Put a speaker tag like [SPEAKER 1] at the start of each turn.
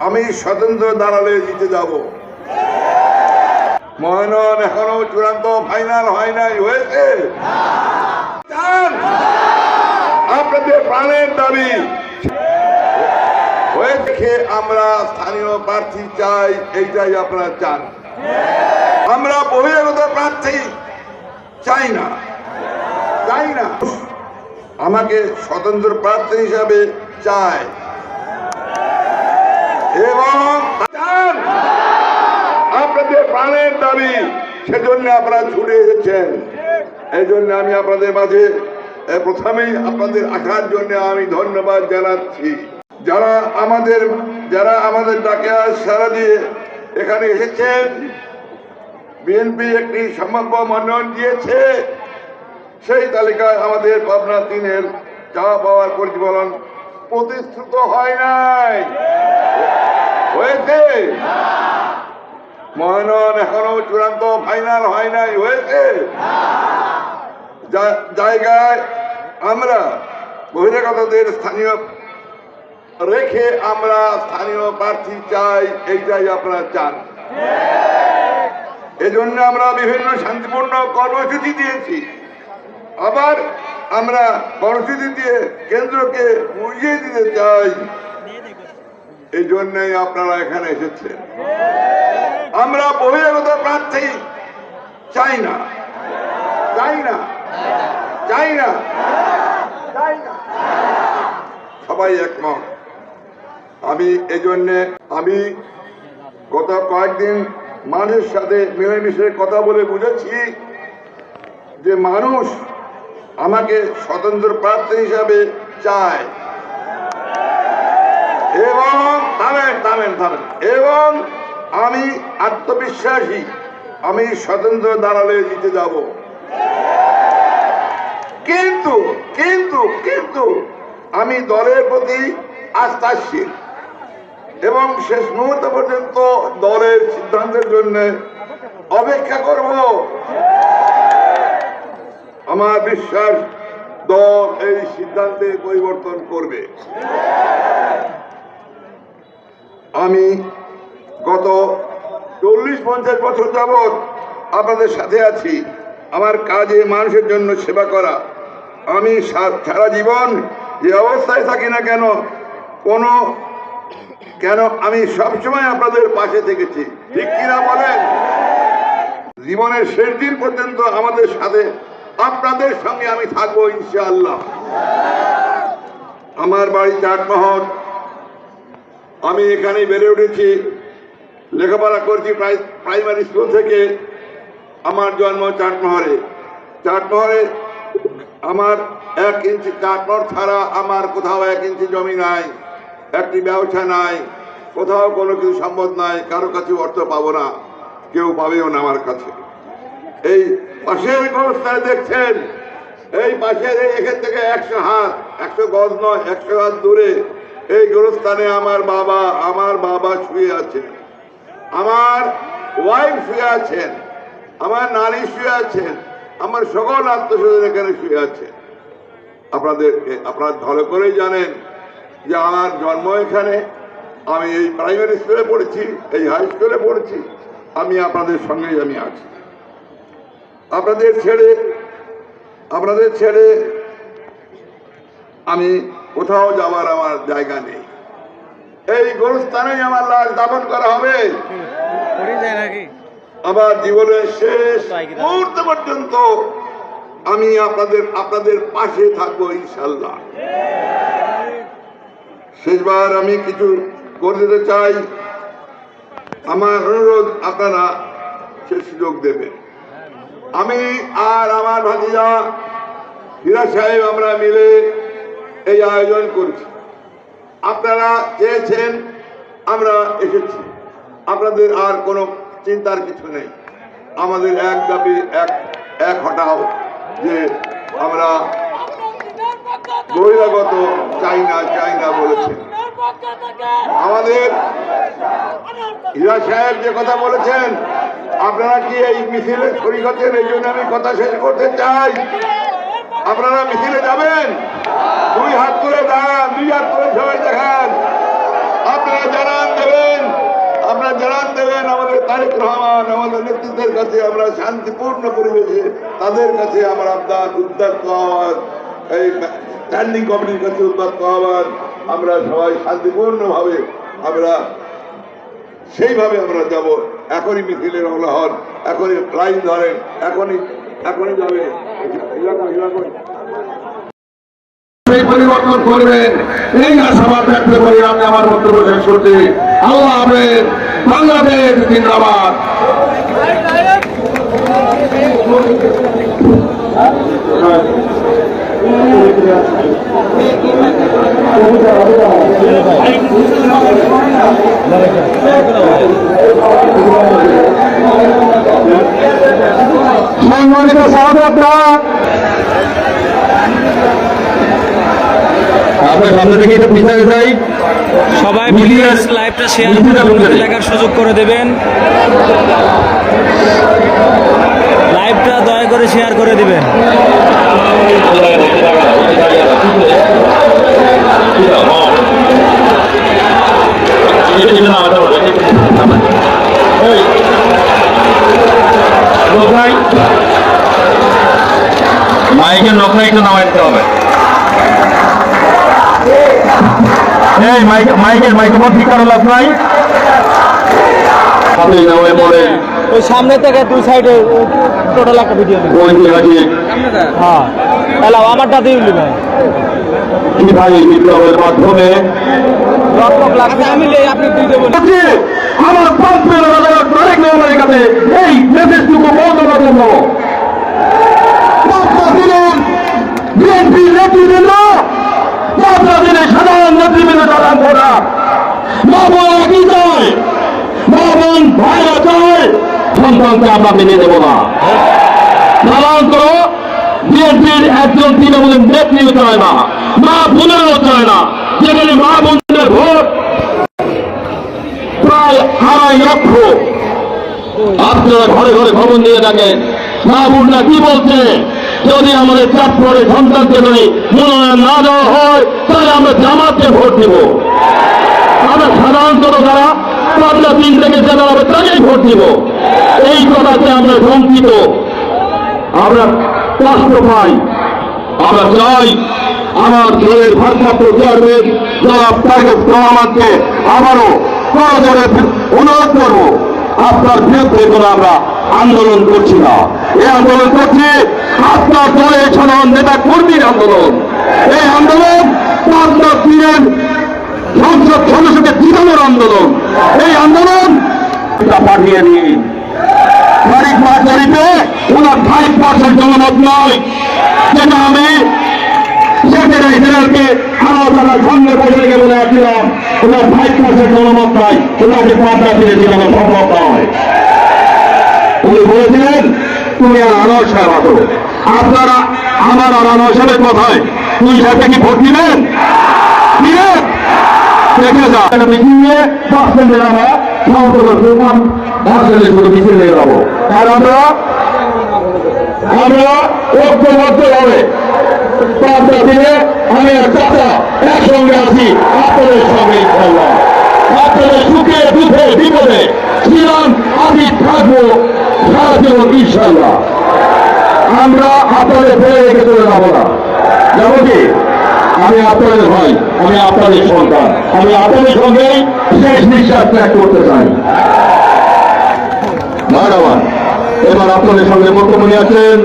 [SPEAKER 1] আমি স্বতন্ত্র দাঁড়ালে জিতে যাব। মহানন এখনও চূড়ান্ত, ফাইনাল হয় নাই, হয়েছে? আপনাদের প্রাণের দাবি। হয়ে দেখে আমরা স্থানীয় প্রার্থী চাই, এইটাই আপনারা চান। আমরা বহিরাগত প্রার্থী চাই না। চাই না। আমাকে স্বতন্ত্র প্রার্থী হিসাবে চায়। এবং আপনাদের প্রাণের দাবি, সেজন্য আপনারা ছুটে এসেছেন। এই জন্য আমি আপনাদের মাঝে প্রথমেই আপনাদের আসার জন্য আমি ধন্যবাদ জানাচ্ছি। যারা আমাদের যারা আমাদের ডাকে সারা দিয়ে এখানে এসেছেন, বিএনপি একটি সম্ভাব্য মনোনয়ন দিয়েছে, সেই তালিকায় আমাদের পাবনা তিনের চা পাওয়ার প্রতিফলন প্রতিশ্রুত হয় নাই। হয়েছে? মহানন এখনও চূড়ান্ত ফাইনাল হয় নাই, হয়েছে? জায়গায় আমরা বহিরাগতদের স্থানীয় রেখে আমরা স্থানীয় প্রার্থী চাই, এইটাই আপনারা চান। এজন্য আমরা বিভিন্ন শান্তিপূর্ণ কর্মসূচি দিয়েছি। আবার আমরা কর্মসূচি দিয়ে কেন্দ্রকে বুঝিয়ে দিতে চাই। এই জন্যই আপনারা এখানে এসেছেন আমরা বহিরাগত প্রার্থী, চাই না। চাই না। চাই না। সবাই একমত। আমি এই জন্যে আমি গত কয়েকদিন মানুষের সাথে মিলেমিশে কথা বলে বুঝেছি যে মানুষ আমাকে স্বতন্ত্র প্রার্থী হিসাবে চায়। এবং থামেন থামেন থামেন। এবং আমি আত্মবিশ্বাসী, আমি স্বতন্ত্র দাঁড়ালে জিতে যাব। কিন্তু কিন্তু কিন্তু আমি দলের প্রতি আস্থাশীল এবং শেষ মুহূর্ত পর্যন্ত দলের সিদ্ধান্তের জন্য অপেক্ষা করব। আমার বিশ্বাস দল এই সিদ্ধান্তে পরিবর্তন করবে। আমি গত চল্লিশ পঞ্চাশ বছর যাবৎ আপনাদের সাথে আছি। আমার কাজে মানুষের জন্য সেবা করা। আমি সারা জীবন যে অবস্থায় থাকি না কেন, কোনো কেন আমি সবসময় আপনাদের পাশে থেকেছি। ঠিক কিনা বলেন? জীবনের শেষ দিন পর্যন্ত আমাদের সাথে, আপনাদের সঙ্গে আমি থাকব ইনশাআল্লাহ। আমার বাড়ি চাটমহল আমি এখানে বেড়ে উঠেছি। লেখাপড়া করছি প্রাই- প্রাইমারি স্কুল থেকে আমার জন্ম চাটমহরে চাটমহরে আমার এক ইঞ্চি চাটমহর ছাড়া আমার কোথাও এক ইঞ্চি জমি নাই, একটি ব্যবসা নাই, কোথাও কোনো কিছু সম্ভব নাই, কারও কাছে অর্থ পাবো না, কেউ পাবেও না আমার কাছে। এই পাশের গোরস্থানে দেখছেন, এই পাশের এখান থেকে একশো হাত, একশো গজ নয়, একশো হাত দূরে এই গোরস্থানে আমার বাবা আমার বাবা শুয়ে আছে আমার ওয়াইফ শুয়ে আছেন। আমার নারী শুয়ে আছেন। আমার সকল আত্মস্বজন এখানে শুয়ে আছে আপনাদের আপনারা ভালো করেই জানেন যে আমার জন্ম এখানে। আমি এই প্রাইমারি স্কুলে পড়েছি, এই হাই স্কুলে পড়েছি। আমি আপনাদের সঙ্গেই আমি আছি। আপনাদের ছেড়ে আপনাদের ছেড়ে আমি কোথাও যাওয়ার আমার জায়গা নেই। এই গোরস্থানেই আমার লাশ দাপন করা হবে। আমার জীবনের শেষ মুহূর্ত পর্যন্ত আমি আপনাদের আপনাদের পাশে থাকব ইনশাল্লাহ শেষবার আমি কিছু করে দিতে চাই। আমার অনুরোধ আপনারা সে সুযোগ দেবেন। আমি আর আমার ভাতিজা হীরা সাহেব আমরা মিলে এই আয়োজন করছি। আপনারা চেয়েছেন, আমরা এসেছি। আপনাদের আর কোনো চিন্তার কিছু নেই। আমাদের এক দাবি, এক এক হটাও যে আমরা বহিরাগত চাই না চাই না বলেছেন আমাদের হীরা সাহেব যে কথা বলেছেন, আপনারা কি এই মিছিলে শরিক হচ্ছেন এই জন্য আমি কথা শেষ করতে চাই। আপনারা মিছিলে যাবেন? দুই হাত তুলে দাঁড়ান, দুই হাত তুলে সবাই দেখান। আপনারা জানান দেবেন, আপনারা জানান দেবেন আমাদের তারেক রহমান, আমাদের নেতৃত্বের কাছে আমরা শান্তিপূর্ণ পরিবেশে তাদের কাছে আমার আবদার উদ্যত্ত আহ্বান, এই স্ট্যান্ডিং কমিটির কাছে উদ্যত্ত আহ্বান, আমরা সবাই শান্তিপূর্ণভাবে আমরা সেইভাবে আমরা যাব। এখনই মিছিলের রওনা হন, এখনই লাইন ধরেন, এখনই এখনই যাবে।
[SPEAKER 2] এই পরিবর্তন করবেন। এই আশাবাদ ব্যক্ত করে আমি আমার বক্তব্য শেষ করছি। আল্লাহ হাফেজ। বাংলাদেশ জিন্দাবাদ। সম্মানিত সহযোগিতা আপনার সামনে থেকে পিছনে যাই
[SPEAKER 3] সবাই প্লিজ লাইভটা শেয়ার করে
[SPEAKER 2] বন্ধুদের।
[SPEAKER 3] দেখার সুযোগ করে দেবেন লাইভটা দয়া করে শেয়ার করে দিবেন
[SPEAKER 2] মাইকের নকলা একটু নামাই দিতে হবে এই মাইক মাইকের মাইক্রোফোন ঠিক করার লাভ নাই।
[SPEAKER 3] ওই সামনে থেকে দুই সাইডে টোটাল একটা ভিডিও হ্যাঁ। তাহলে আমারটা দিয়ে দিবেন
[SPEAKER 2] বিভাগী বিপ্লবের মাধ্যমে?
[SPEAKER 3] আমি আপনি দুই দেবেন
[SPEAKER 2] হচ্ছে আমার পাঁচ রহমানের কাছে এই মেসেজটুকু বন্ধ জন্য পাঁচটা দিলেন বিএনপি নেতৃবৃন্দ পাঁচটা দিনে সাধারণ করা মা বোন ভাইরা সন্তানকে আমরা মেনে দেব না। বিএনপির একজন তৃণমূলের নেত্রীও চায় না। মা বোনেরও চায় না। যেখানে মা ভোট প্রায় আড়াই লক্ষ। আপনারা ঘরে ঘরে খবর নিয়ে থাকেন। মা বোনরা কি বলছে? যদি আমাদের চাপ করে সন্তানকে মনোনয়ন না দেওয়া হয় তাহলে আমরা জামাতকে ভোট দিব। আমরা সাধারণত তিন থেকে যারা হবে ভোট দিব। এই কথাতে আমরা শঙ্কিত। আমরা কষ্ট পাই। আমরা চাই আমার দলের ভারপ্রাপ্ত চেয়ারম্যান জনাব তারেক রহমানকে আবারও করজোরে অনুরোধ করব, আপনার বিরুদ্ধে কোনো আমরা আন্দোলন করছি না। এই আন্দোলন করছি, আপনার দলের সাধারণ নেতা কর্মীর আন্দোলন। এই আন্দোলন আপনার দিনের সংসদ সদস্যকে জীবনের আন্দোলন। এই আন্দোলন পাঠিয়ে দিন তারিখ তারিখে ওনার ফাইভ পার্সেন্ট জনমত নয় যেটা আমি সেক্রেটারি জেনারেলকে তার সঙ্গে বসে রেখে বলে আসছিলাম ওনার ফাইভ পার্সেন্ট জনমত নাই ওনাকে পাঁচটা ফিরে জীবনে সম্ভব নয়। উনি বলেছিলেন, তুমি আর আনোয়ার সাহেব আপনারা আমার আর আনোয়ার সাহেবের কথায় তুই সাহেবকে কি ভোট দিবেন? হবে। আমি একসঙ্গে আছি। আপনাদের সঙ্গে আপনাদের সুখে, দুঃখে, বিপদে ছিলাম আমি থাকব সারা জীবন ইনশাল্লাহ আমরা আপনাদের ফেলে রেখে চলে যাব না। যেমন কি? আমি আপনাদের ভাই, আমি আপনাদের সন্তান। আমি আপনাদের সঙ্গে শেষ নিঃশ্বাস ত্যাগ করতে চাই। ভাই এবার আপনাদের সঙ্গে নিয়ে আছেন